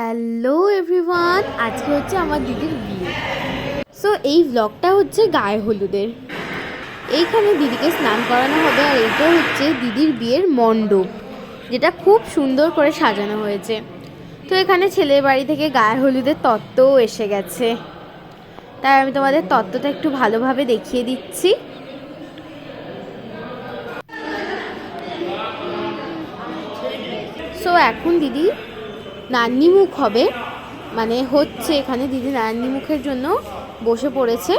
Hello everyone, আজকে হচ্ছে আমার দিদির বিয়ে। সো এই ব্লগটা হচ্ছে গায়ে হলুদের। এইখানে দিদিকে স্নান করানো হবে আর এইটা হচ্ছে দিদির বিয়ের মণ্ডপ, যেটা খুব সুন্দর করে সাজানো হয়েছে। তো এখানে ছেলের বাড়ি থেকে গায়ে হলুদের তত্ত্বও এসে গেছে। তাই আমি তোমাদের তত্ত্বটা একটু ভালোভাবে দেখিয়ে দিচ্ছি। সো এখন দিদি নান্নি মুখ হবে। মানে হচ্ছে এখানে দিদি নান্নি মুখের জন্য বসে পড়েছে।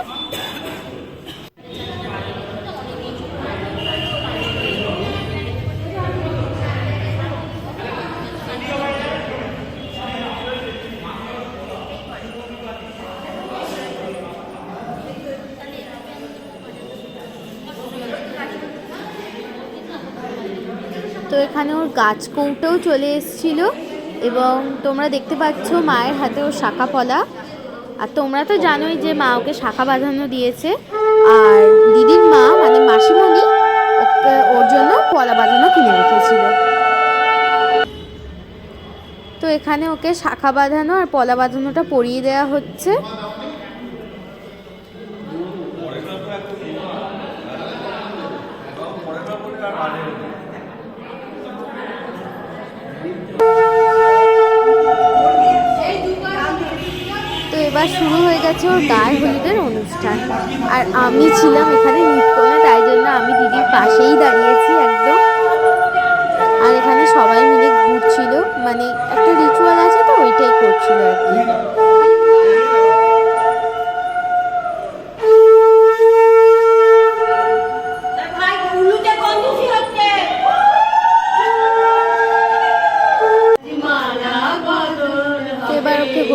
তো এখানে ওর গাছ কৌটাও চলে এসেছিল। এবং তোমরা দেখতে পাচ্ছ মায়ের হাতে ও শাখা পলা। আর তোমরা তো জানোই যে মা ওকে শাখা বাঁধানো দিয়েছে। আর দিদির মা মানে মাসিমণি, ওকে ওর জন্য পলা বাঁধানো কিনে রেখেছিল। তো এখানে ওকে শাখা বাঁধানো আর পলা বাঁধানোটা পরিয়ে দেওয়া হচ্ছে। এবার শুরু হয়ে গেছে ওর গায়ে হলুদের অনুষ্ঠান। আর আমি ছিলাম এখানে নিটকোনা, তাই জন্য আমি দিদির পাশেই দাঁড়িয়েছি একদম। আর এখানে সবাই মিলে ঘুরছিল মানে একটা রিচুয়াল আছে তো, ওইটাই করছিল আর কি।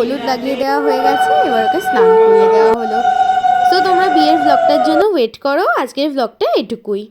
হলুদ লাগিয়ে দেওয়া হয়ে গেছে, এবার ওকে স্নান করিয়ে দেওয়া হলো। তো তোমরা বিয়ের ব্লগটার জন্য ওয়েট করো, আজকের ব্লগটা এটুকুই।